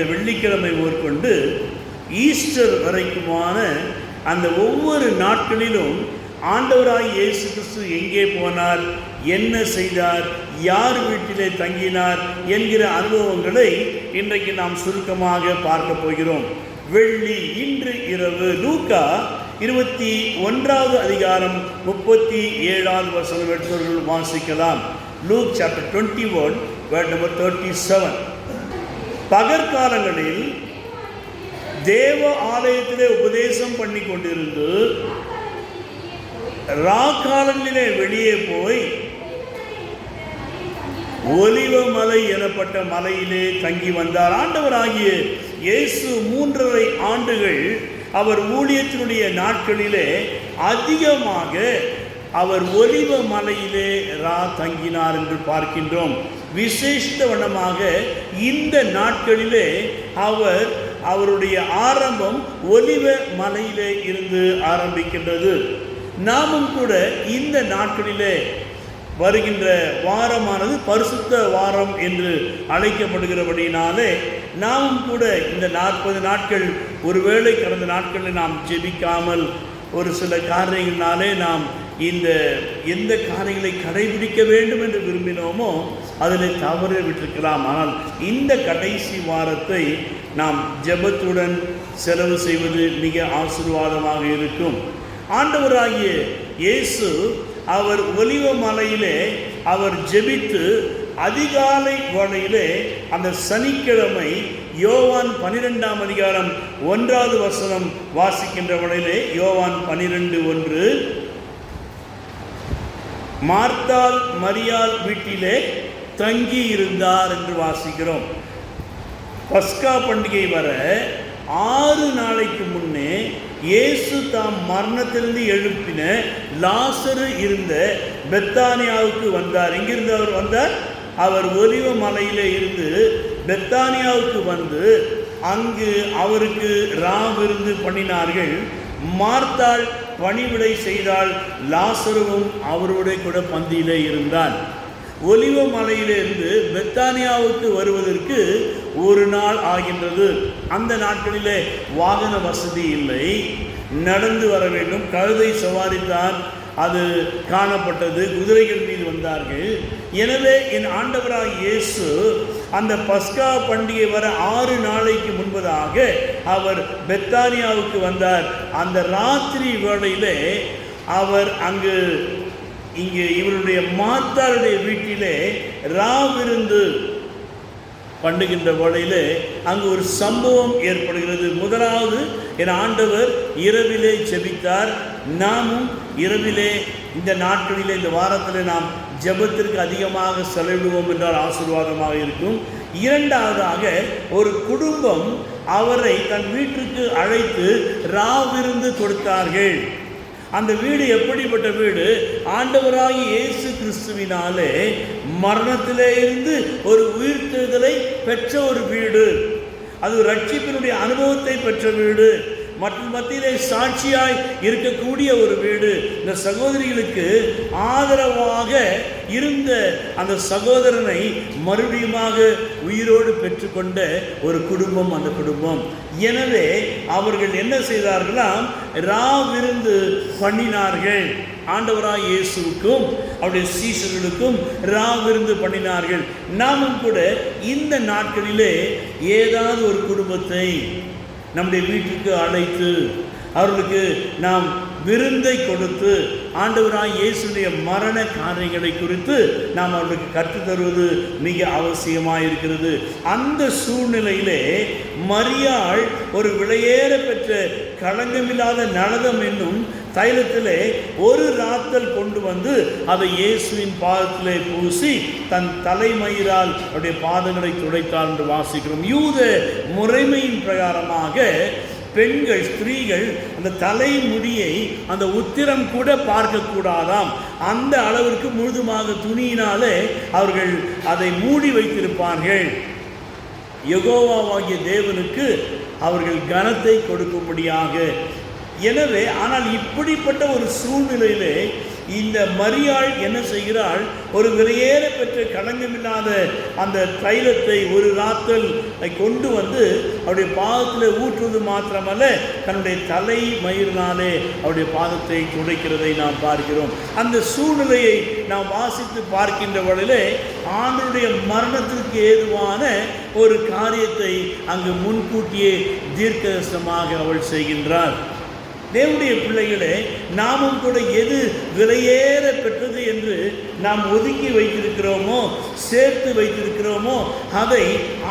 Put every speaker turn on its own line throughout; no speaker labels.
இந்த வெள்ளிக்கிழமை மேற்கொண்டு ஈஸ்டர் வரைக்குமான அந்த ஒவ்வொரு நாட்களிலும் ஆண்டவராய் இயேசு கிறிஸ்து எங்கே போனார் என்ன செய்தார் யார் வீட்டிலே தங்கினார் என்கிற அனுபவங்களை இன்றைக்கு நாம் சுருக்கமாக பார்க்க போகிறோம். வெள்ளி இன்று இரவு லூக்கா இருபத்தி ஒன்றாவது அதிகாரம் முப்பத்தி ஏழாவது வசனம் எடுத்தவர்கள் வாசிக்கலாம். Luke chapter twenty one word number thirty seven பகற்காலங்களில் தேவ ஆலயத்திலே உபதேசம் பண்ணி கொண்டிருந்து ராக்காலங்களிலே வெளியே போய் ஒலிவ மலை எனப்பட்ட மலையிலே தங்கி வந்தார். ஆண்டவராகிய இயேசு மூன்றரை ஆண்டுகள் அவர் ஊழியத்தினுடைய நாட்களிலே அதிகமாக அவர் ஒலிவ மலையிலே ரா தங்கினார் என்று பார்க்கின்றோம். விசேஷவனமாக இந்த நாட்களிலே அவர் அவருடைய ஆரம்பம் ஒலிவ மலையிலே இருந்து ஆரம்பிக்கின்றது. நாமும் கூட இந்த நாட்களிலே வருகின்ற வாரமானது பரிசுத்த வாரம் என்று அழைக்கப்படுகிறபடினாலே நாமும் கூட இந்த நாற்பது நாட்கள் ஒருவேளை கடந்த நாட்களில் நாம் ஜெபிக்காமல் ஒரு சில காரணங்களினாலே நாம் இந்த எந்த காரியங்களை கடைபிடிக்க வேண்டும் என்று விரும்பினோமோ அதில் தவற விட்டிருக்கலாம். ஆனால் இந்த கடைசி வாரத்தை நாம் ஜெபத்துடன் செலவு செய்வது மிக ஆசீர்வாதமாக இருக்கும். ஆண்டவராகிய இயேசு அவர் ஒலிவ மலையிலே அவர் ஜெபித்து அதிகாலை வேளையிலே அந்த சனிக்கிழமை யோவான் பனிரெண்டாம் அதிகாரம் ஒன்றாவது வசனம் வாசிக்கின்ற வேளையிலே யோவான் பனிரெண்டு ஒன்று மார்த்தால் மரியாள் வீட்டிலே தங்கி இருந்தார் என்று வாசிக்கிறோம். பஸ்கா பண்டிகை வர ஆறு நாளைக்கு முன்னே இயேசு தாம் மரணத்திலிருந்து எழுப்பின லாசரு இருந்த பெத்தானியாவுக்கு வந்தார். எங்கிருந்து அவர் வந்தார்? அவர் ஒலிவ மலையில இருந்து பெத்தானியாவுக்கு வந்து அங்கு அவருக்கு ராவிருந்து பண்ணினார்கள். மார்த்தாள் பணிவிடை செய்தால் லாசருவும் அவரோட கூட பந்தியிலே இருந்தான். ஒலிவ மலையிலிருந்து பெத்தானியாவுக்கு வருவதற்கு ஒரு நாள் ஆகின்றது. அந்த நாட்களிலே வாகன வசதி இல்லை. நடந்து வர வேண்டும். கழுதை சவாரித்தான் அது காணப்பட்டது. குதிரைகள் மீது வந்தார்கள். எனவே என் ஆண்டவராக இயேசு அந்த பஸ்கா பண்டிகை வர ஆறு நாளைக்கு முன்பதாக அவர் பெத்தானியாவுக்கு வந்தார். அந்த ராத்திரி வேளையிலே அவர் அங்கு இங்கே இவருடைய மாத்தாருடைய வீட்டிலே ராவிருந்து பண்ணுகின்ற வேளையில் அங்கு ஒரு சம்பவம் ஏற்படுகிறது. முதலாவது என் ஆண்டவர் இரவிலே செபித்தார் நாமும் இரவிலே இந்த நாட்களில் இந்த வாரத்தில் நாம் ஜெபத்திற்கு அதிகமாக செலவிடுவோம் என்றால் ஆசீர்வாதமாக இருக்கும். இரண்டாவதாக ஒரு குடும்பம் அவரை தன் வீட்டிற்கு அழைத்து ராவிருந்து கொடுத்தார்கள். அந்த வீடு எப்படிப்பட்ட வீடு? ஆண்டவராகி இயேசு கிறிஸ்துவினாலே மரணத்திலே இருந்து ஒரு உயிர்த்தெழுதலை பெற்ற ஒரு வீடு. அது ரட்சிப்பினுடைய அனுபவத்தை பெற்ற வீடு. மற்றும் மத்தியிலே சாட்சியாய் இருக்கக்கூடிய ஒரு வீடு. இந்த சகோதரிகளுக்கு ஆதரவாக இருந்த அந்த சகோதரனை மறுபடியுமாக உயிரோடு பெற்றுக்கொண்ட ஒரு குடும்பம் அந்த குடும்பம். எனவே அவர்கள் என்ன செய்தார்களா ரா விருந்து பண்ணினார்கள். ஆண்டவராய் இயேசுவுக்கும் அவருடைய சீசர்களுக்கும் ராவிருந்து பண்ணினார்கள். நாமும் கூட இந்த நாட்களிலே ஏதாவது ஒரு குடும்பத்தை நம்முடைய வீட்டுக்கு அழைத்து அவர்களுக்கு நாம் விருந்தை கொடுத்து ஆண்டவராய் இயேசுடைய மரண காரியங்களை குறித்து நாம் அவர்களுக்கு கற்றுத் தருவது மிக அவசியமாக இருக்கிறது அந்த சூழ்நிலையிலே மரியாள் ஒரு விலையேற பெற்ற களங்கமில்லாத நலதம் என்னும் தைலத்திலே ஒரு ராத்தல் கொண்டு வந்து அதை இயேசுவின் பாதத்திலே பூசி தன் தலைமயிரால் அவருடைய பாதங்களை துடைத்தாள் என்று வாசிக்கிறோம். யூத முறைமையின் பிரகாரமாக பெண்கள் ஸ்திரீகள் அந்த தலைமுடியை அந்த உத்திரம் கூட பார்க்கக்கூடாதாம். அந்த அளவிற்கு முழுதுமாக துணியினாலே அவர்கள் அதை மூடி வைத்திருப்பார்கள். யகோவாவாகிய தேவனுக்கு அவர்கள் கனத்தை கொடுக்கும்படியாக. எனவே ஆனால் இப்படிப்பட்ட ஒரு சூழ்நிலையிலே இந்த மரியாள் என்ன செய்கிறாள்? ஒரு விலையேற பெற்ற களங்கமில்லாத அந்த தைலத்தை ஒரு ராத்தல் கொண்டு வந்து அவருடைய பாதத்தில் ஊற்றுவது மாத்திரமல்ல தன்னுடைய தலை மயிரினாலே அவருடைய பாதத்தை துடைக்கிறதை நாம் பார்க்கிறோம். அந்த சூழ்நிலையை நாம் வாசித்து பார்க்கின்ற வழியிலே ஆண்டனுடைய மரணத்திற்கு ஏதுவான ஒரு காரியத்தை அங்கு முன்கூட்டியே தீர்க்கதரிசனமாக அவள் செய்கின்றார் தேவனுடைய பிள்ளைகளே நாமும் கூட எது விலையேற பெற்றது என்று நாம் ஒதுக்கி வைத்திருக்கிறோமோ சேர்த்து வைத்திருக்கிறோமோ அதை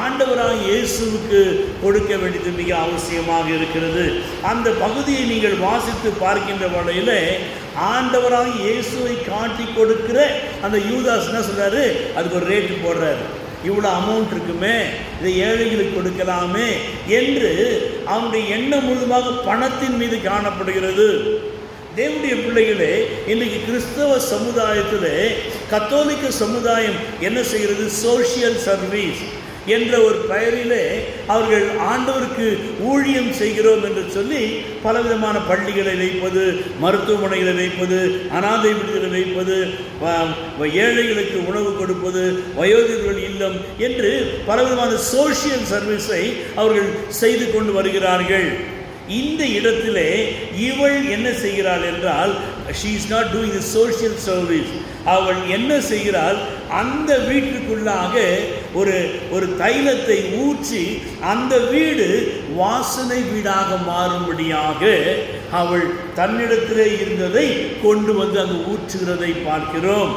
ஆண்டவராக இயேசுவுக்கு கொடுக்க வேண்டியது மிக அவசியமாக இருக்கிறது. அந்த பகுதியை நீங்கள் வாசித்து பார்க்கின்ற வகையில் ஆண்டவராக இயேசுவை காட்டி கொடுக்கிற அந்த யூதாஸ் என்ன சொல்கிறாரு அதுக்கு ஒரு ரேட்டு போடுறாரு. இவ்வளோ அமௌண்ட் இருக்குமே இதை ஏழைகளுக்கு கொடுக்கலாமே என்று அவனுடைய எண்ணம் முழுவதுமாக பணத்தின் மீது காணப்படுகிறது. தேவனுடைய பிள்ளைகளே இன்றைக்கு கிறிஸ்தவ சமுதாயத்தில் கத்தோலிக்க சமுதாயம் என்ன செய்கிறது? சோஷியல் சர்வீஸ் என்ற ஒரு பெயரிலே அவர்கள் ஆண்டவருக்கு ஊழியம் செய்கிறோம் என்று சொல்லி பலவிதமான பள்ளிகளை வைப்பது மருத்துவமனைகளை வைப்பது அனாதை விடுதலை வைப்பது வ- ஏழைகளுக்கு உணவு கொடுப்பது வயோதிகர்கள் இல்லம் என்று பலவிதமான சோஷியல் சர்வீஸை அவர்கள் செய்து கொண்டு வருகிறார்கள். இந்த இடத்திலே இவள் என்ன செய்கிறாள் என்றால் she is not doing social service அவள் என்ன செய்கிறாள்? அந்த வீட்டுக்குள்ளாக ஒரு ஒரு தைலத்தை ஊற்றி அந்த வீடு வாசனை வீடாக மாறும்படியாக அவள் தன்னிடத்திலே இருந்ததை கொண்டு வந்து அங்கு ஊற்றுகிறதை பார்க்கிறோம்.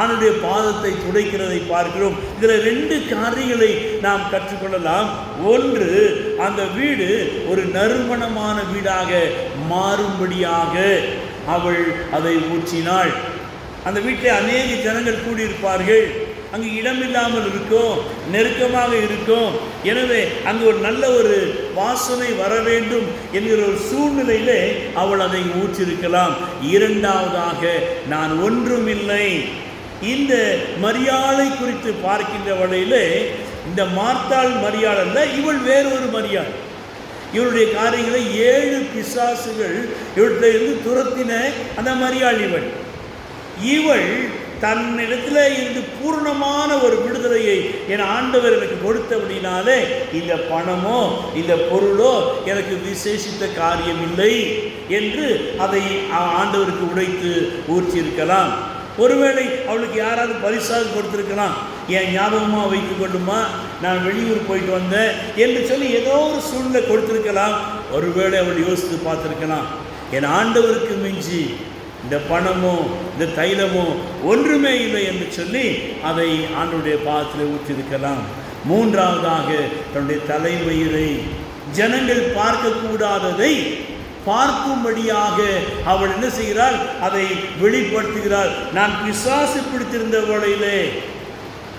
ஆணுடைய பாதத்தை துடைக்கிறதை பார்க்கிறோம். இதில் ரெண்டு காரியங்களை நாம் கற்றுக்கொள்ளலாம். ஒன்று அந்த வீடு ஒரு நறுமணமான வீடாக மாறும்படியாக அவள் அதை ஊற்றினாள். அந்த வீட்டில் அநேக ஜனங்கள் கூடியிருப்பார்கள். அங்கு இடமில்லாமல் இருக்கும் நெருக்கமாக இருக்கும். எனவே அங்கு ஒரு நல்ல ஒரு வாசனை வர வேண்டும் என்கிற ஒரு சூழ்நிலையிலே அவள் அதை ஊற்றிருக்கலாம். இரண்டாவதாக நான் ஒன்றுமில்லை இந்த மரியாதை குறித்து பார்க்கின்ற வழியிலே இந்த மார்த்தாள் மரியாள் அல்ல இவள் வேறொரு மரியாள். இவளுடைய காரியங்களை ஏழு பிசாசுகள் இவள்கிட்ட இருந்து துரத்தின அந்த மரியாள் இவள். இவள் தன்னிடத்தில் இருந்து பூர்ணமான ஒரு விடுதலையை என் ஆண்டவர் எனக்கு கொடுத்தபடினாலே இந்த பணமோ இந்த பொருளோ எனக்கு விசேஷித்த காரியம் இல்லை என்று அதை ஆண்டவருக்கு உடைத்து ஊற்றியிருக்கலாம். ஒருவேளை அவளுக்கு யாராவது பரிசாக கொடுத்துருக்கலாம். என் ஞாபகமாக வைத்து கொள்ளுமா? நான் வெளியூர் போயிட்டு வந்தேன் என்று சொல்லி ஏதோ ஒரு சூழ்நிலை கொடுத்துருக்கலாம். ஒருவேளை அவள் யோசித்து பார்த்துருக்கலாம். என் ஆண்டவருக்கு மிஞ்சி இந்த பணமோ இந்த தைலமோ ஒன்றுமே இல்லை என்று சொல்லி அதை ஆண்டுடைய பாதத்தில் ஊற்றிருக்கலாம் மூன்றாவதாக தன்னுடைய தலைமயிரை ஜனங்கள் பார்க்கக்கூடாததை பார்க்கும்படியாக அவள் என்ன செய்கிறாள்? அதை வெளிப்படுத்துகிறாள். நான் பிசாசு பிடித்திருந்த வேளையிலே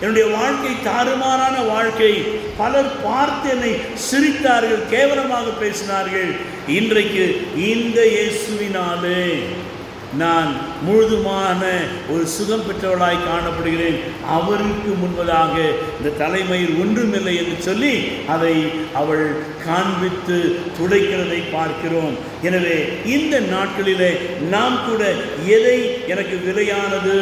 என்னுடைய வாழ்க்கை தாறுமாறான வாழ்க்கை. பலர் பார்த்து என்னை சிரித்தார்கள் கேவலமாக பேசினார்கள். இன்றைக்கு இந்த இயேசுவினாலே நான் முழுதுமான ஒரு சுகம் பெற்றவளாய் காணப்படுகிறேன். அவருக்கு முன்பதாக இந்த தலைமையில் ஒன்றுமில்லை என்று சொல்லி அதை அவள் காண்பித்து துடைக்கிறதை பார்க்கிறோம். எனவே இந்த நாட்களிலே நாம் கூட எதை எனக்கு விலையானது?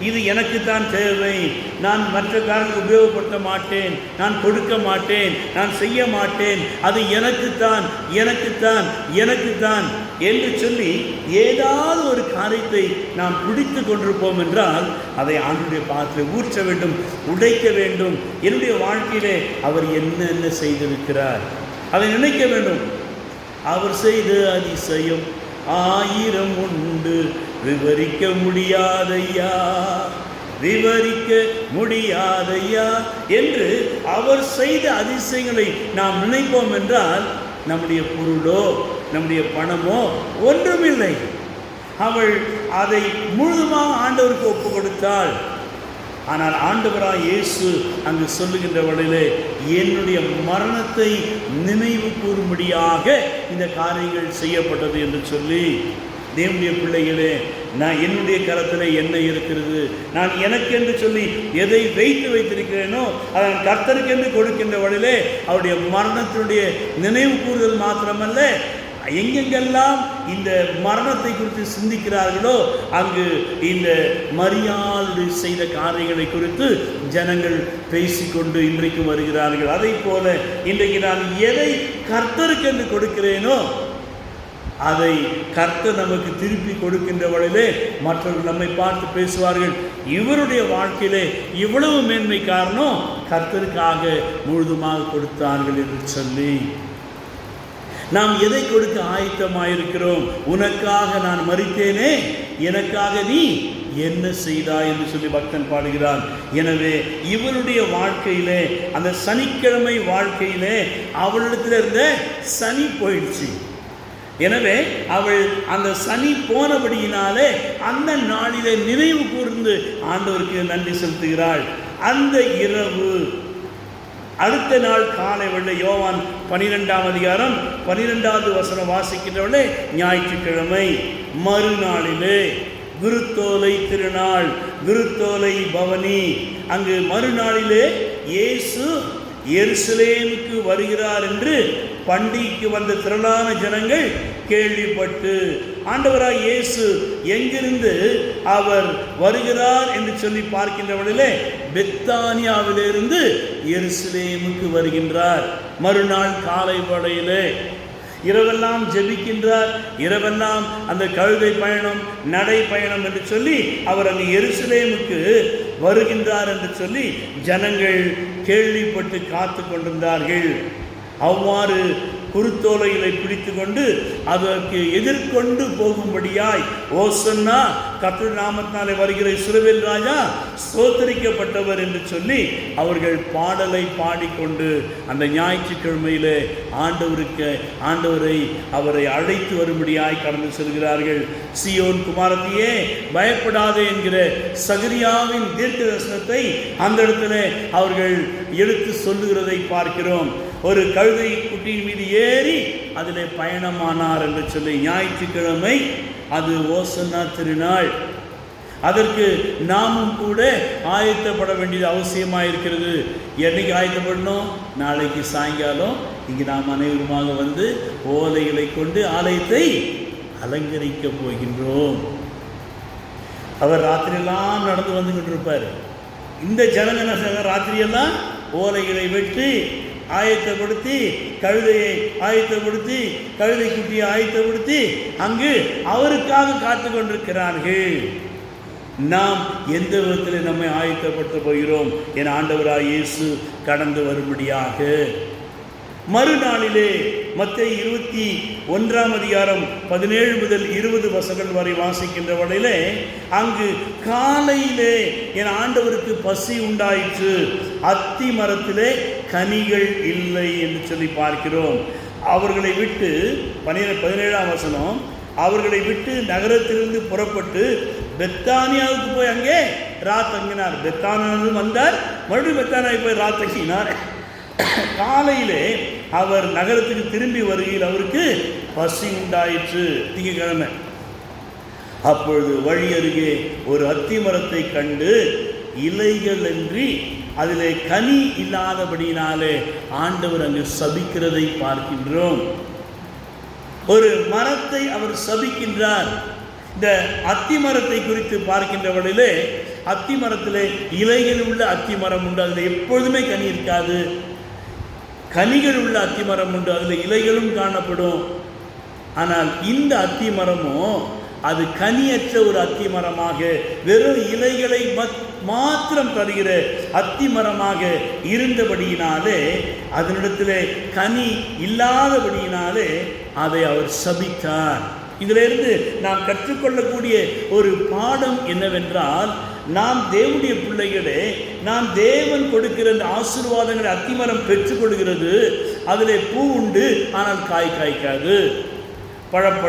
இது எனக்கு தான் தேவை. நான் மற்ற காரணத்துக்கு உபயோகப்படுத்த மாட்டேன். நான் கொடுக்க மாட்டேன். நான் செய்ய மாட்டேன். அது எனக்குத்தான் எனக்குத்தான் எனக்குத்தான் என்று சொல்லி ஏதாவது ஒரு காரியத்தை நாம் பிடித்து கொண்டிருப்போம் என்றால் அதை ஆண்டுடைய பாத்திரை ஊற்ற வேண்டும் உடைக்க வேண்டும். என்னுடைய வாழ்க்கையிலே அவர் என்னென்ன செய்திருக்கிறார்? அதை நினைக்க வேண்டும். அவர் செய்த அதிசயம் ஆயிரம் உண்டு. விவரிக்க முடியாதையா? விவரிக்க முடியாதையா? என்று அவர் செய்த அதிசயங்களை நாம் நினைப்போம் என்றால் நம்முடைய பொருளோ நம்முடைய பணமோ ஒன்றுமில்லை. அவள் அதை முழுதுமாக ஆண்டவருக்கு ஒப்பு கொடுத்தாள். ஆனால் ஆண்டவராக இயேசு அங்கு சொல்லுகின்ற வழியிலே என்னுடைய மரணத்தை நினைவு கூறும்படியாக இந்த காரியங்கள் செய்யப்பட்டது என்று சொல்லி தேவனுடைய பிள்ளைகளே நான் என்னுடைய கரத்தில் என்ன இருக்கிறது? நான் எனக்கு என்று சொல்லி எதை வைத்து வைத்திருக்கிறேனோ அதை நான் கர்த்தருக்கென்று கொடுக்கின்ற வழியிலே அவருடைய மரணத்தினுடைய நினைவு கூறுதல் மாத்திரமல்ல எங்கெங்கெல்லாம் இந்த மரணத்தை குறித்து சிந்திக்கிறார்களோ அங்கு இந்த மரியாதை செய்த காரியங்களை குறித்து ஜனங்கள் பேசிக்கொண்டு இன்றைக்கு வருகிறார்கள். அதை போல இன்றைக்கு நான் எதை கர்த்தருக்கு என்று கொடுக்கிறேனோ அதை கர்த்தர் நமக்கு திருப்பி கொடுக்கின்ற வழியிலே மற்றவர்கள் நம்மை பார்த்து பேசுவார்கள். இவருடைய வாழ்க்கையிலே இவ்வளவு மேன்மை காரணம் கர்த்தருக்காக முழுதுமாக கொடுத்தார்கள் என்று சொல்லி. நாம் எதை கொடுக்க ஆயத்தமாயிருக்கிறோம்? உனக்காக நான் மறித்தேனே? எனக்காக நீ என்ன செய்தா என்று சொல்லி பக்தன் பாடுகிறான். எனவே இவருடைய வாழ்க்கையிலே அந்த சனிக்கிழமை வாழ்க்கையிலே அவளிடத்தில் இருந்த சனி போயிடுச்சு. எனவே அவள் அந்த சனி போனபடியினாலே அந்த நாளிலே நினைவு கூர்ந்து ஆண்டவருக்கு நன்றி செலுத்துகிறாள். அந்த இரவு. அடுத்த நாள் காலை வெள்ள யோவான் பனிரெண்டாம் அதிகாரம் பனிரெண்டாவது வசனம் வாசிக்கின்றவளே ஞாயிற்றுக்கிழமை. மறுநாளிலே குருத்தோலை திருநாள் குருத்தோலை பவனி. அங்கு மறுநாளிலே இயேசு எருசலேமுக்கு வருகிறார் என்று பண்டிகைக்கு வந்த திரளான ஜனங்கள் கேள்விப்பட்டு ஆண்டவராக இயேசு எங்கிருந்து அவர் வருகிறார்? என்று சொல்லி பார்க்கின்றவளிலே பெத்தானியாவிலிருந்து எருசலேமுக்கு வருகின்றார். மறுநாள் காலை படையிலே இரவெல்லாம் ஜெபிக்கின்றார். இரவெல்லாம் அந்த கழுதை பயணம் நடை பயணம் என்று சொல்லி அவர் அங்கு எருசலேமுக்கு வருகின்றார் என்று சொல்லி ஜனங்கள் கேள்விப்பட்டு காத்து கொண்டிருந்தார்கள். அவ்வாறு குருத்தோலைகளை பிடித்து கொண்டு அதற்கு எதிர்கொண்டு போகும்படியாய் ஓசன்னா கத்திர நாமத்தினாலே வருகிற சுரவேல் ராஜா சோத்தரிக்கப்பட்டவர் என்று சொல்லி அவர்கள் பாடலை பாடிக்கொண்டு அந்த ஞாயிற்றுக்கிழமையிலே ஆண்டவருக்கு ஆண்டவரை அவரை அழைத்து வரும்படியாய் கடந்து செல்கிறார்கள். சியோன் குமாரத்தையே பயப்படாதே என்கிற சகரியாவின் தீர்க்க தரிசனத்தை அந்த இடத்துல அவர்கள் எடுத்து சொல்லுகிறதை பார்க்கிறோம். ஒரு கழுதை குட்டியின் மீது ஏறி அதில் பயணமானார் என்று சொல்லி ஞாயிற்றுக்கிழமை அது ஓசன்னா திருநாள். அதற்கு நாமும் கூட ஆயத்தப்பட வேண்டியது அவசியமாக இருக்கிறது என்னைக்கு ஆயத்தப்படணும்? நாளைக்கு சாயங்காலம். இங்கு நாம் அனைவருமாக வந்து ஓலைகளை கொண்டு ஆலயத்தை அலங்கரிக்க போகின்றோம். அவர் ராத்திரியெல்லாம் நடந்து வந்துகிட்டு இருப்பார். இந்த ஜனங்க ராத்திரியெல்லாம் ஓலைகளை வெட்டி ஆயத்தப்படுத்தி கழுதையை ஆயத்தப்படுத்தி கழுதை குட்டியை ஆயத்தப்படுத்தி அங்கு அவருக்காக காத்து கொண்டிருக்கிறார்கள். நாம் எந்த விதத்தில் நம்மை ஆயத்தப்படுத்த போகிறோம் என ஆண்டவராக இயேசு கடந்து வரும்படியாக. மறுநாளிலே மத்திய இருபத்தி ஒன்றாம் அதிகாரம் பதினேழு முதல் இருபது வசங்கள் வரை வாசிக்கின்ற வரையிலே அங்கு காலையிலே என் ஆண்டவருக்கு பசி உண்டாயிற்று. அத்தி மரத்திலே கனிகள் இல்லை என்று சொல்லி பார்க்கிறோம். அவர்களை விட்டு பனிர பதினேழாம் வசனம் அவர்களை விட்டு நகரத்திலிருந்து புறப்பட்டு பெத்தானியாவுக்கு போய் அங்கே ரா தங்கினார். பெத்தானியாவில் வந்தார். மறுபடியும் பெத்தானியாவுக்கு போய் ரா தங்கினார். காலையிலே அவர் நகரத்துக்கு திரும்பி வருகையில் அவருக்கு பசி உண்டாயிற்று. திங்கக்கிழமை. அப்பொழுது வழி அருகே ஒரு அத்தி மரத்தை கண்டு இலைகள் இன்றி அதில் கனி இல்லாதபடினாலே ஆண்டவர் அங்கு சபிக்கிறதை பார்க்கின்றோம். ஒரு மரத்தை அவர் சபிக்கின்றார். இந்த அத்தி மரத்தை குறித்து பார்க்கின்றவழிலே அத்தி மரத்தில் இலைகள் உள்ள அத்தி மரம் உண்டு அதில் எப்பொழுதுமே கனி இருக்காது. கனிகள் உள்ள அத்தி மரம் உண்டு அதில் இலைகளும் காணப்படும். ஆனால் இந்த அத்தி மரமும் அது கனியற்ற ஒரு அத்தி மரமாக வெறும் இலைகளை மத்- மாத்திரம் தருகிற அத்தி மரமாக இருந்தபடியினாலே அதனிடத்திலே கனி இல்லாதபடியினாலே அதை அவர் சபித்தார். இதிலிருந்து நாம் கற்றுக்கொள்ளக்கூடிய ஒரு பாடம் என்னவென்றால் நாம் தேவனுடைய பிள்ளைகளே நாம் தேவன் கொடுக்கிற அந்த ஆசீர்வாதங்களை அத்திமரம் பெற்றுக்கொள்கிறது. அதிலே பூ உண்டு ஆனால் காய் காய்க்காது. பழம்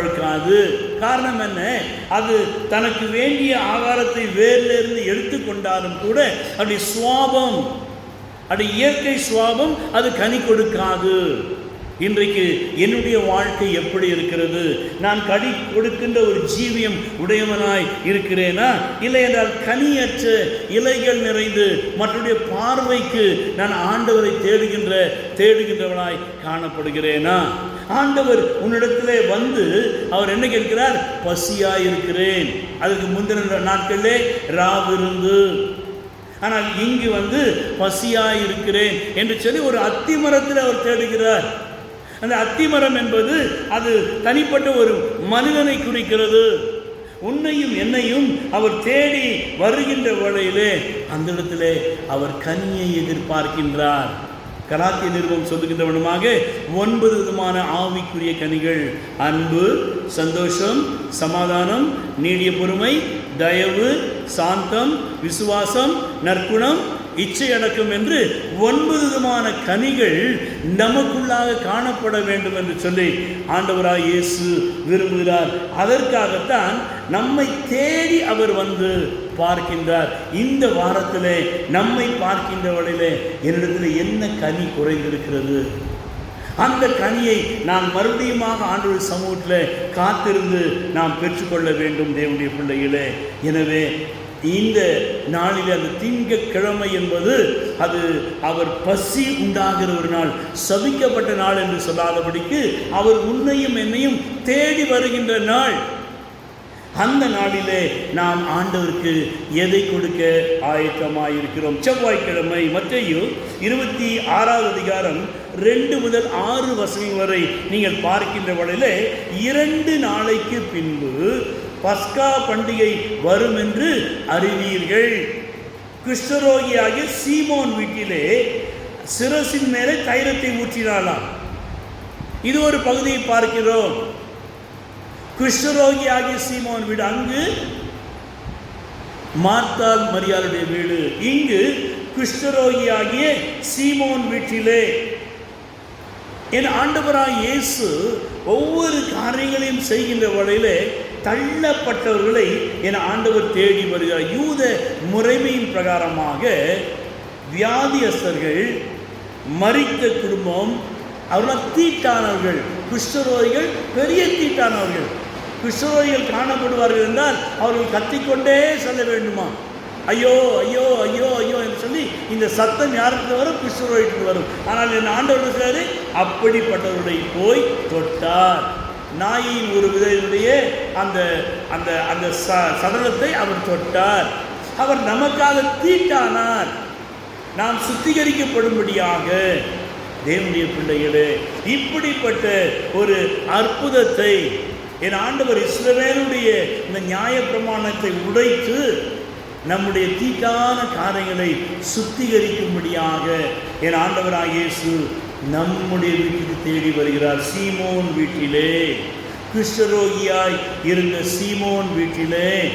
காரணம் என்ன? அது தனக்கு வேண்டிய ஆகாரத்தை வேரிலிருந்து எடுத்துக்கொண்டாலும் கூட அப்படி சுவாபம். அது இயற்கை சுவாபம் அது கனி கொடுக்காது. இன்றைக்கு என்னுடைய வாழ்க்கை எப்படி இருக்கிறது? நான் கனி கொடுக்கின்ற ஒரு ஜீவியம் உடையவனாய் இருக்கிறேனா? இல்லை என்றால் கனியற்ற இலைகள் நிறைந்து மற்றடைய பார்வைக்கு நான் ஆண்டவரை தேடுகின்ற தேடுகின்றவனாய் காணப்படுகிறேனா? ஆண்டவர் உன்னிடத்திலே வந்து அவர் என்ன கேட்கிறார்? பசியாக இருக்கிறேன் அதுக்கு முந்தின நாட்களிலே ராவிருந்து ஆனால் இங்கு வந்து பசியாக இருக்கிறேன் என்று சொல்லி ஒரு அத்திமரத்தில் அவர் தேடுகிறார். அந்த அத்திமரம் என்பது அது தனிப்பட்ட ஒரு மனிதனை குறிக்கிறது. உன்னையும் என்னையும் அவர் தேடி வருகின்ற வேளையிலே அந்த இடத்திலே அவர் கனியை எதிர்பார்க்கின்றார். கலாத்திய நிறுவனம் சொல்லுகின்றவனுமாக ஒன்பது விதமான ஆவிக்குரிய கனிகள். அன்பு சந்தோஷம் சமாதானம் நீடிய பொறுமை தயவு சாந்தம் விசுவாசம் நற்குணம் இச்சை அடக்கம் என்று ஒன்பது விதமான கனிகள் நமக்குள்ளாக காணப்பட வேண்டும் என்று சொல்லி ஆண்டவராய் இயேசு விரும்புகிறார். அதற்காகத்தான் நம்மை தேடி அவர் வந்து பார்க்கின்றார். இந்த வாரத்திலே நம்மை பார்க்கின்ற வழியிலே என்னிடத்தில் என்ன கனி குறைந்திருக்கிறது? அந்த கனியை நான் மறுபடியுமாக ஆண்டு சமூகத்தில் காத்திருந்து நாம் பெற்றுக்கொள்ள வேண்டும் தேவனுடைய பிள்ளைகளே. எனவே இந்த நாளில் அந்த திங்கக்கிழமை என்பது அது அவர் பசி உண்டாகிற ஒரு நாள் சபிக்கப்பட்ட நாள் என்று சொல்லாதபடிக்கு அவர் உன்னையும் என்னையும் தேடி வருகின்ற நாள். அந்த நாளிலே நாம் ஆண்டவருக்கு எதை கொடுக்க ஆயத்தமாக இருக்கிறோம் செவ்வாய்க்கிழமை மற்றையும் இருபத்தி ஆறாவது அதிகாரம் ரெண்டு முதல் ஆறு வசனம் வரை நீங்கள் பார்க்கின்ற வழியிலே இரண்டு நாளைக்கு பின்பு பஸ்கா பண்டிகை வரும் என்று அறிவீர்கள். கிருஷ்ணரோகியாகிய சீமோன் வீட்டிலே சிரசின் மேலே தைரத்தை ஊற்றினாலாம் இது ஒரு பகுதியை பார்க்கிறோம். குஷ்டரோகி ஆகிய சீமோன் வீடு. அங்கு மார்த்தால் மரியாளுடைய வீடு. இங்கு குஷ்டரோகி ஆகிய சீமோன் வீட்டிலே. என் ஆண்டவராய் இயேசு ஒவ்வொரு காரியங்களையும் செய்கின்ற வழியிலே தள்ளப்பட்டவர்களை என் ஆண்டவர் தேடி வருகிறார். யூத முறைமையின் பிரகாரமாக வியாதியஸ்தர்கள் மரித்த குடும்பம் அவர்கள் தீட்டானவர்கள் குஷ்டரோகிகள் பெரிய தீட்டானவர்கள் குஷ்டரோகிகள் காணப்படுவார்கள் என்றால் அவர்கள் கத்திக்கொண்டே செல்ல வேண்டுமா? ஐயோ ஐயோ ஐயோ ஐயோ என்று சொல்லி இந்த சத்தம் யாருக்கு வரும்? குஷ்டரோகிக்கு வரும். ஆனால் என் ஆண்டவர் சார் அப்படிப்பட்டவருடைய போய் தொட்டார். நாயின் ஒரு விதையினுடைய அந்த அந்த அந்த ச சடலத்தை அவர் தொட்டார். அவர் நமக்காக தீட்டானார். நாம் சுத்திகரிக்கப்படும்படியாக. தேவனுடைய பிள்ளைகளே இப்படிப்பட்ட ஒரு அற்புதத்தை என் ஆண்டவர் இஸ்ரவேலுடைய இந்த நியாய பிரமாணத்தை உடைத்து நம்முடைய தீட்டான காரியங்களை சுத்திகரிக்கும்படியாக என் ஆண்டவராக இயேசு நம்முடைய வீட்டுக்கு தேடி வருகிறார். சீமோன் வீட்டிலே. கிருஷ்ணரோகியாய் இருந்த சீமோன் வீட்டிலே.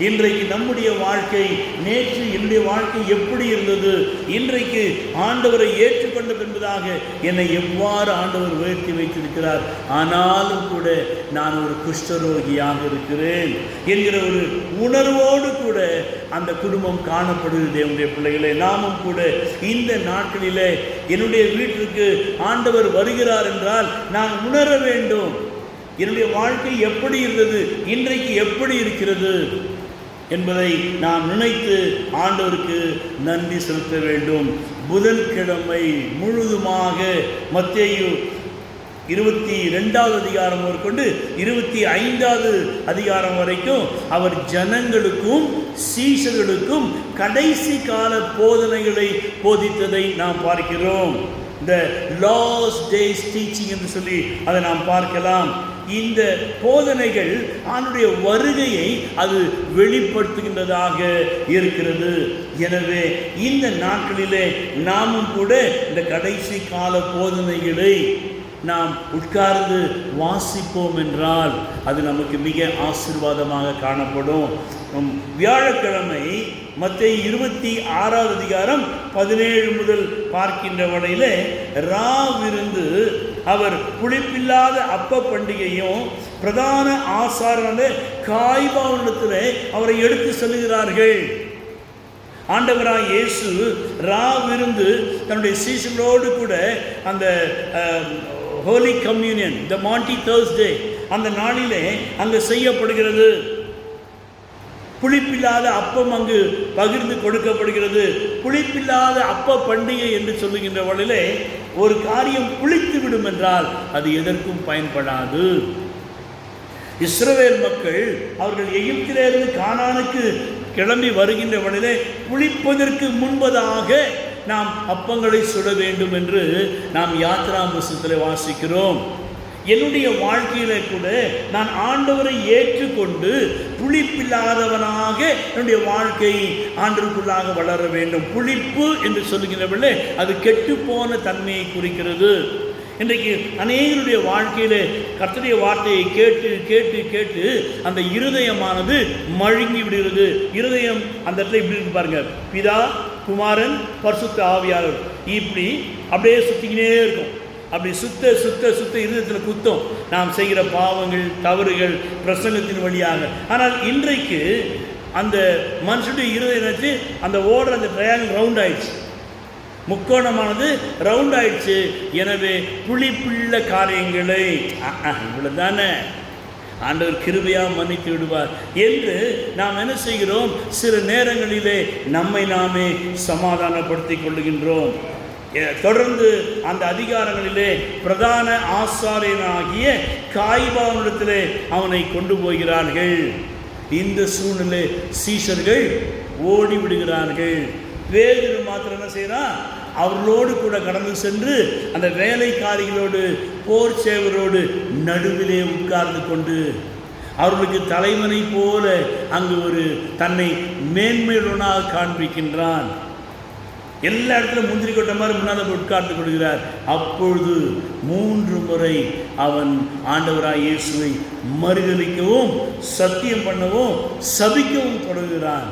இன்றைக்கு நம்முடைய வாழ்க்கை நேற்று என்னுடைய வாழ்க்கை எப்படி இருந்தது? இன்றைக்கு ஆண்டவரை ஏற்றுக்கொண்ட பின்பதாக என்னை எவ்வாறு ஆண்டவர் உயர்த்தி வைத்திருக்கிறார்? ஆனாலும் கூட நான் ஒரு குஷ்டரோகியாக இருக்கிறேன் என்கிற ஒரு உணர்வோடு கூட அந்த குடும்பம் காணப்படுது தேவனுடைய பிள்ளைகளை. நாமும் கூட இந்த நாட்களிலே என்னுடைய வீட்டிற்கு ஆண்டவர் வருகிறார் என்றால் நான் உணர வேண்டும். என்னுடைய வாழ்க்கை எப்படி இருந்தது? இன்றைக்கு எப்படி இருக்கிறது? என்பதை நாம் நினைத்து ஆண்டவருக்கு நன்றி செலுத்த வேண்டும். புதன்கிழமை முழுதுமாக மத்தேயு இருபத்தி ரெண்டாவது அதிகாரம் முதற்கொண்டு இருபத்தி ஐந்தாவது அதிகாரம் வரைக்கும் அவர் ஜனங்களுக்கும் சீஷர்களுக்கும் கடைசி கால போதனைகளை போதித்ததை நாம் பார்க்கிறோம். இந்த லாஸ்ட் டேஸ் டீச்சிங் என்று சொல்லி அதை நாம் பார்க்கலாம். இந்த போதனைகள் அவனுடைய வருகையை அது வெளிப்படுத்துகின்றதாக இருக்கிறது. எனவே இந்த நாட்களிலே நாமும் கூட இந்த கடைசி கால போதனைகளை நாம் உட்கார்ந்து வாசிப்போம் என்றால் அது நமக்கு மிக ஆசீர்வாதமாக காணப்படும். வியாழக்கிழமை மற்ற இருபத்தி ஆறாவது அதிகாரம் பதினேழு முதல் பார்க்கின்ற வரையிலே ராவிருந்து அவர் புளிப்பில்லாத அப்ப பண்டிகையும் பிரதான ஆசாரான காய்பாவனத்தில் அவரை எடுத்து செல்கிறார்கள் ஆண்டவராக இயேசு ராவிருந்து தன்னுடைய சீசனோடு கூட அந்த holy communion the Maundy Thursday அந்த நாளிலே அங்கே செய்யப்படுகிறது. புளிப்பில்லாத அப்பம் அங்கு பகிர்ந்து கொடுக்கப்படுகிறது. புளிப்பில்லாத அப்ப பண்டிகை என்று சொல்லுகின்ற வழியிலே ஒரு காரியம் புளித்து விடும் என்றால் அது எதற்கும் பயன்படாது. இஸ்ரவேல் மக்கள் அவர்கள் எகிப்திலிருந்து கானானுக்கு கிளம்பி வருகின்ற வழியிலே குளிப்பதற்கு முன்பதாக நாம் அப்பங்களை சுட வேண்டும் என்று நாம் யாத்ரா புஸ்தத்தில் வாசிக்கிறோம். என்னுடைய வாழ்க்கையில கூட நான் ஆண்டவரை ஏற்றுக்கொண்டு புளிப்பில்லாதவனாக என்னுடைய வாழ்க்கை ஆண்டவருக்குள்ளாக வளர வேண்டும். புளிப்பு என்று சொல்லுகிறவர்களே அது கெட்டுப்போன தன்மையை குறிக்கிறது. இன்றைக்கு அநேகருடைய வாழ்க்கையில் கர்த்தருடைய வார்த்தையை கேட்டு கேட்டு கேட்டு அந்த இருதயமானது மழுங்கி விடுகிறது. இருதயம் அந்த இடத்துல இப்படி இருக்கு பாருங்க. பிதா குமாரன் பரிசுத்த ஆவியாளர் இப்படி அப்படியே சுற்றிக்கினே இருக்கும். அப்படி சுத்த சுத்த சுத்த இருதயத்தில் குத்தம். நாம் செய்கிற பாவங்கள் தவறுகள் பிரசங்கத்தின் வழியாக. ஆனால் இன்றைக்கு அந்த மனுஷனுடைய இருதயம் அந்த ஓடுற அந்த ட்ரையாங்கிள் ரவுண்ட் ஆயிடுச்சு. முக்கோணமானது ரவுண்ட் ஆயிடுச்சு. எனவே புளிப்புள்ள காரியங்களை இவ்வளோ தானே ஆண்டவர் கிருபையாக மன்னித்து விடுவார். என்று நாம் என்ன செய்கிறோம்? சில நேரங்களிலே நம்மை நாமே சமாதானப்படுத்திக் கொள்ளுகின்றோம். தொடர்ந்து அந்த அதிகாரங்களிலே பிரதான ஆசாரியனாகிய காய்பாவனிடத்திலே அவனை கொண்டு போகிறார்கள். இந்த சூழ்நிலை சீஷர்கள் ஓடி விடுகிறார்கள். வேறு மாத்திரம் என்ன செய்கிறான் அவர்களோடு கூட கடந்து சென்று அந்த வேலைக்காரிகளோடு போர் சேவரோடு நடுவிலே உட்கார்ந்து கொண்டு அவர்களுக்கு தலைவனை போல அங்கு ஒரு தன்னை மேன்மையுடனாக காண்பிக்கின்றான். எல்லா இடத்துல முந்திரி கொட்ட மாதிரி முன்னால் உட்கார்ந்து கொள்கிறார். அப்பொழுது மூன்று முறை அவன் ஆண்டவராய் இயேசுவை மறுதளிக்கவும் சத்தியம் பண்ணவும் சபிக்கவும் தொடங்குகிறான்.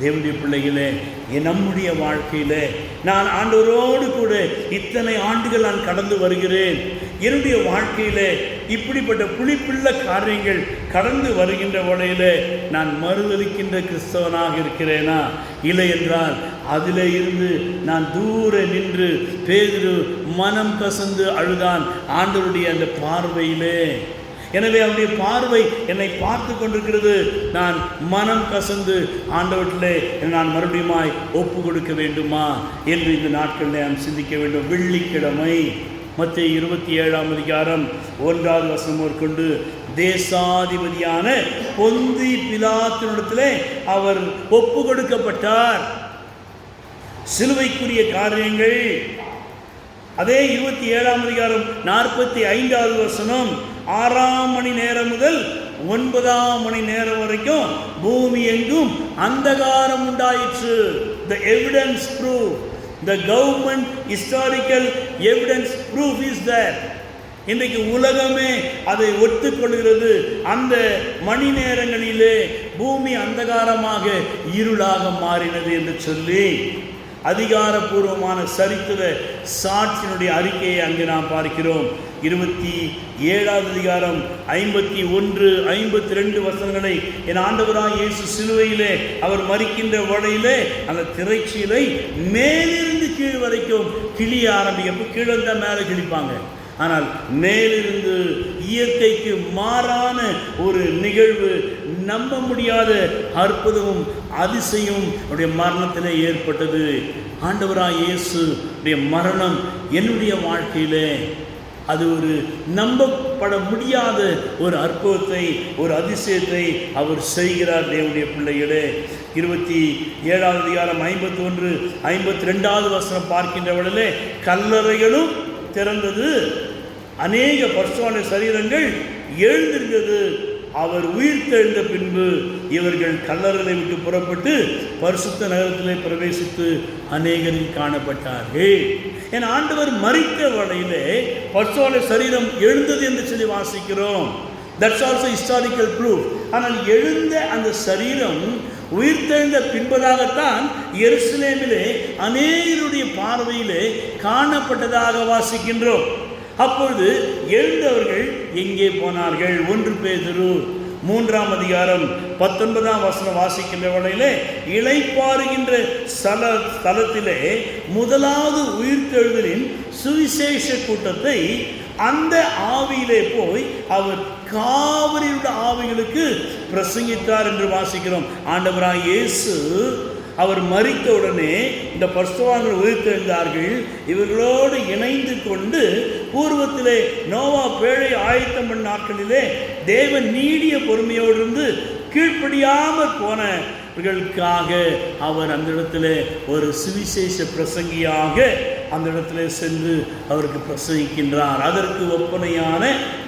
தேவனுடைய பிள்ளைகளே என் நம்முடைய வாழ்க்கையில் நான் ஆண்டவரோடு கூட இத்தனை ஆண்டுகள் நான் கடந்து வருகிறேன். என்னுடைய வாழ்க்கையிலே இப்படிப்பட்ட புளிப்புள்ள காரியங்கள் கடந்து வருகின்ற வகையிலே நான் மறுதளிக்கின்ற கிறிஸ்தவனாக இருக்கிறேனா? இல்லை என்றால் அதிலே இருந்து நான் தூர நின்று பேதிரு மனம் கசந்து அழுதான் ஆண்டவருடைய அந்த பார்வையிலே. எனவே அவருடைய பார்வை என்னை பார்த்து கொண்டிருக்கிறது. நான் மனம் கசந்து ஆண்டவற்றிலே நான் மறுபடியுமாய் ஒப்பு கொடுக்க வேண்டுமா? என்று இந்த நாட்களில் நாம் சிந்திக்க வேண்டும். வெள்ளிக்கிழமை. மற்ற இருபத்தி ஏழாம் அதிகாரம் ஒன்றாவது வசனம் மேற்கொண்டு தேசாதிபதியான பொந்தி பிலாத்தினிடத்தில் அவர் ஒப்பு கொடுக்கப்பட்டார் சிலுவைக்குரிய காரியங்கள். அதே இருபத்தி ஏழாம் அதிகாரம் நாற்பத்தி ஐந்தாவது வசனம் ஆறாம் மணி நேரம் முதல் ஒன்பதாம் மணி நேரம் வரைக்கும் பூமி எங்கும் அந்தகாரம் உண்டாயிற்று. The evidence prove the government historical evidence proof is there இன்றைக்கு உலகமே அதை ஒத்துக்கொள்கிறது. அந்த மணி நேரங்களிலே பூமி அந்தகாரமாக இருளாக மாறினது என்று சொல்லி அதிகாரப்பூர்வமான சரித்திர சாட்சியினுடைய அறிக்கையை அங்கு நாம் பார்க்கிறோம். இருபத்தி ஏழாவது அதிகாரம் ஐம்பத்தி ஒன்று ஐம்பத்தி ரெண்டு வசனங்களை என் ஆண்டவராக இயேசு சிலுவையிலே அவர் மறிக்கின்ற வழியிலே அந்த திரைச்சீலை மேலிருந்து கீழ் வரைக்கும் கிளிய ஆரம்பிக்கப்போ கீழே தான் மேலே கிழிப்பாங்க. ஆனால் மேலிருந்து இயற்கைக்கு மாறான ஒரு நிகழ்வு நம்ப முடியாத அற்புதமும் அதிசயம் அவருடைய மரணத்திலே ஏற்பட்டது. ஆண்டவரா இயேசு உடைய மரணம் என்னுடைய வாழ்க்கையிலே அது ஒரு நம்பப்பட முடியாத ஒரு அற்புதத்தை ஒரு அதிசயத்தை அவர் செய்கிறார் தேவனுடைய பிள்ளைகளே. இருபத்தி ஏழாவது அதிகாரம் ஐம்பத்தி ஒன்று ஐம்பத்தி ரெண்டாவது வசனம் பார்க்கின்றவளிலே கல்லறைகளும் திறந்தது. அநேக பர்சுவான சரீரங்கள் எழுந்திருந்தது. அவர் உயிர் தெழுந்த பின்பு இவர்கள் கல்லறலை விட்டு புறப்பட்டு பரிசுத்த நகரத்திலே பிரவேசித்து அநேகரில் காணப்பட்டார்கள். என் ஆண்டவர் மறித்த வழியிலே பர்சுவான சரீரம் எழுந்தது என்று சொல்லி வாசிக்கிறோம். தட்ஸ் ஆல்சோ ஹிஸ்டாரிக்கல் ப்ரூஃப் ஆனால் எழுந்த அந்த சரீரம் உயிர்த்தெழுந்த பின்பதாகத்தான் எருசலேமிலே அநேகருடைய பார்வையிலே காணப்பட்டதாக வாசிக்கின்றோம். அப்பொழுது எழுந்தவர்கள் எங்கே போனார்கள்? ஒன்று பேதுரு மூன்றாம் அதிகாரம் பத்தொன்பதாம் வசனம் வாசிக்கின்ற வகையிலே இளைப்பாறுகின்ற ஸ்தல ஸ்தலத்திலே முதலாவது உயிர்த்தெழுதலின் சுவிசேஷ கூட்டத்தை அந்த ஆவியிலே போய் அவர் காவிரியுள்ள ஆவிகளுக்கு பிரசங்கித்தார் என்று வாசிக்கிறோம். ஆண்டவராக இயேசு அவர் மறித்த உடனே இந்த பரிசுத்தவான்கள் உயிர்த்தெழுந்தார்கள். இவர்களோடு இணைந்து கொண்டு பூர்வத்திலே நோவா பேழை ஆயத்தம் பண்ண நாட்களிலே தேவன் நீடிய பொறுமையோடு இருந்து கீழ்ப்படியாமற் போனவர்களுக்காக அவர் அந்த இடத்துல ஒரு சுவிசேஷ பிரசங்கியாக அந்த இடத்துல சென்று அவருக்கு பிரசவிக்கின்றார் அதற்கு ஒப்பனையான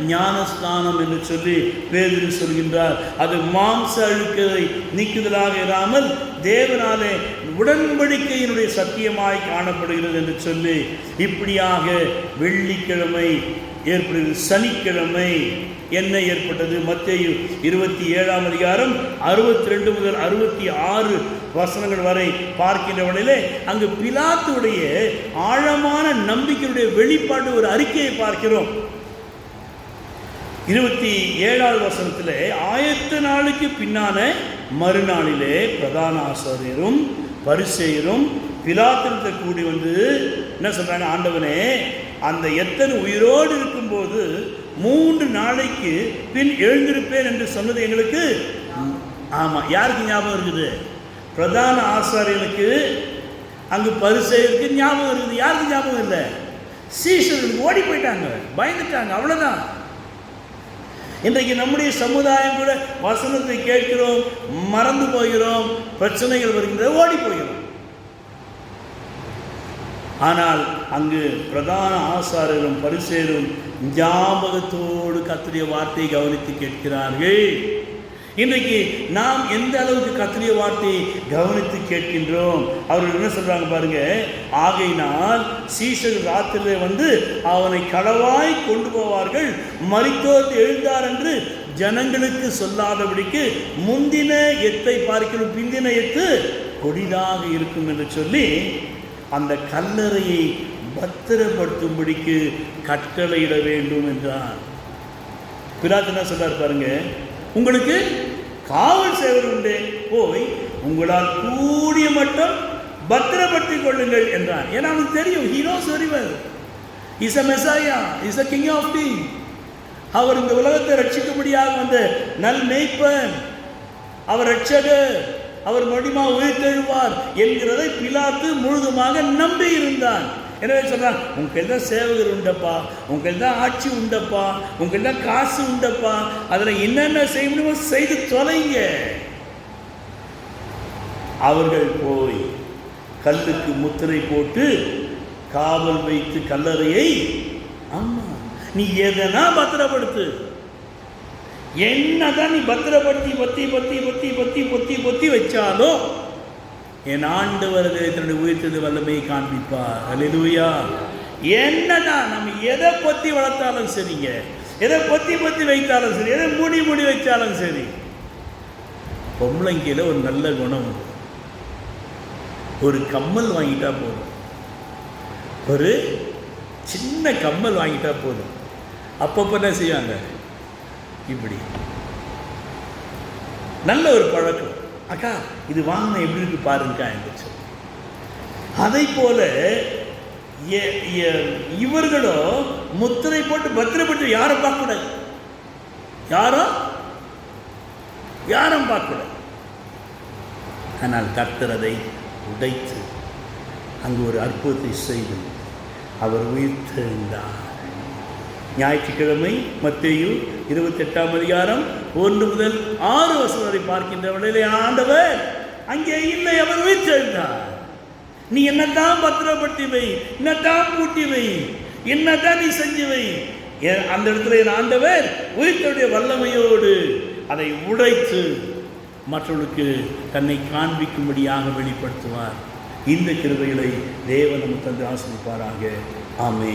ஞானஸ்தானம் என்று சொல்லி பேதிரு சொல்கின்றார். அது மாம்ச அழுக்கதை நீக்குதலாக இராமல் தேவனாலே உடன்படிக்கையினுடைய சத்தியமாய் காணப்படுகிறது என்று சொல்லி இப்படியாக வெள்ளிக்கிழமை ஏற்படுகிறது சனிக்கிழமை என்ன ஏற்பட்டது? மத்திய இருபத்தி ஏழாம் அதிகாரம் அறுபத்தி ரெண்டு முதல் அறுபத்தி ஆறு வசனங்கள் வரை பார்க்கின்றவனிலே அங்கு பிலாத்துடைய ஆழமான நம்பிக்கையுடைய வெளிப்பாடு ஒரு அறிக்கையை பார்க்கிறோம். இருபத்தி ஏழாவது வசனத்தில் ஆயத்த நாளுக்கு பின்னான மறுநாளிலே பிரதான ஆசாரியரும் பரிசெயரும் பிலாத்திரத்தை கூடி வந்து என்ன சொல்கிறாங்க ஆண்டவனே அந்த எத்தனை உயிரோடு இருக்கும்போது மூன்று நாளைக்கு பின் எழுந்திருப்பேன் என்று சொன்னது எங்களுக்கு ஆமாம் யாருக்கு ஞாபகம் இருக்குது? பிரதான ஆசாரியனுக்கு அங்கு பரிசெயருக்கு ஞாபகம் இருக்குது. யாருக்கு ஞாபகம் இல்லை? சீசருக்கு ஓடி போயிட்டாங்க. பயந்துட்டாங்க. அவ்வளோதான் இன்றைக்கு நம்முடைய சமுதாயம் கூட வசனத்தை கேட்கிறோம் மறந்து போகிறோம் பிரச்சனைகள் வருகின்றது ஓடி போகிறோம். ஆனால் அங்கு பிரதான ஆசாரியரும் பரிசேரும் ஞாபகத்தோடு கத்திரிய வார்த்தையை கவனித்து கேட்கிறார்கள். இன்றைக்கு நாம் எந்த அளவுக்கு கத்திரிய வார்த்தையை கவனித்து கேட்கின்றோம்? அவர்கள் என்ன சொல்றாங்க பாருங்க ஆகையினால் சீசர் ராத்திரிலே வந்து அவனை களவாய் கொண்டு போவார்கள். மறித்தோர் எழுந்தார் என்று ஜனங்களுக்கு சொல்லாதபடிக்கு முந்தின எத்தை பார்க்கிறோம் பிந்தின எத்து கொடிதாக இருக்கும் என்று சொல்லி அந்த கல்லறையை பத்திரப்படுத்தும்படிக்கு கட்டளையிட வேண்டும் என்றான் பிலாத்து என்ன சொல்றார் பாருங்க உங்களுக்கு காவல் சேவர் உண்டு போய் உங்களால் கூடிய மட்டும் பத்திரப்படுத்திக் கொள்ளுங்கள் என்றான் ஏன்னா அவனுக்கு தெரியும் hero saviour is a messiah is a king of king அவர் இந்த உலகத்தை ரட்சிக்கும்படியாக வந்த நல் மேய்ப்பன் அவர் ரட்சகர் அவர் மடிமா உயிர்த்தெழுவார் என்கிறதை பிலாத்து முழுதுமாக நம்பி இருந்தான் எனவே சொல்கிறான் உங்க தான் சேவகர் உண்டப்பா. உங்க தான் ஆட்சி உண்டப்பா. உங்க தான் காசு உண்டப்பா. அதில் என்னென்ன செய்ய முடியுமோ செய்து தொலைங்க. அவர்கள் போய் கல்லுக்கு முத்திரை போட்டு காவல் வைத்து கல்லறையை ஆமாம் நீ எதனா பத்திரப்படுத்து. என்னதான் நீ பத்திரப்படுத்தி பத்தி பத்தி பத்தி பத்தி பொத்தி பொத்தி வச்சாலும் என் ஆண்டவர் தன்னுடைய உயிர்த்தது வல்லமையை காண்பிப்பார். அல்லேலூயா என்னன்னா நம்ம எதை பற்றி வளர்த்தாலும் சரிங்க. எதை பற்றி பற்றி வைத்தாலும் சரி. எதை மூடி மூடி வைத்தாலும் சரி. பொம்பளைங்கையில் ஒரு நல்ல குணம். ஒரு கம்மல் வாங்கிட்டா போதும். ஒரு சின்ன கம்மல் வாங்கிட்டா போதும். அப்பப்போ என்ன செய்வாங்க? இப்படி. நல்ல ஒரு பழக்கம். அக்கா இது வாங்கின எப்படி இருக்கு பாருங்கக்கா என்று சொல்லி அதை போல இவர்களோ முத்திரை போட்டு பத்திரப்பட்டு யாரும் பார்க்கக்கூடாது. யாரும் யாரும் பார்க்கக்கூடாது. ஆனால் கர்த்தர் அதை உடைத்து அங்கு ஒரு அற்புதத்தை செய்து அவர் உயிர்த்தெழுந்தார். ஞாயிற்றுக்கிழமை மத்தேயு இருபத்தெட்டாம் அதிகாரம் ஒன்று முதல் ஆறு வருஷம் வரை பார்க்கின்ற வேளையிலே ஆண்டவர் அங்கே இல்லை அவர் உயிர்த்தெழுந்தார் நீ என்னத்தான் பத்திரப்படுத்தி வை என்னத்தான் பூட்டி வை என்னதான் நீ செஞ்சு வை. அந்த இடத்துல என் ஆண்டவர் உயிர்த்தோடைய வல்லமையோடு அதை உடைத்து மற்றவர்களுக்கு தன்னை காண்பிக்கும்படியாக வெளிப்படுத்துவார். இந்த கிருபைகளை தேவன் நம்ம தந்து ஆசிரிப்பாராக. ஆமே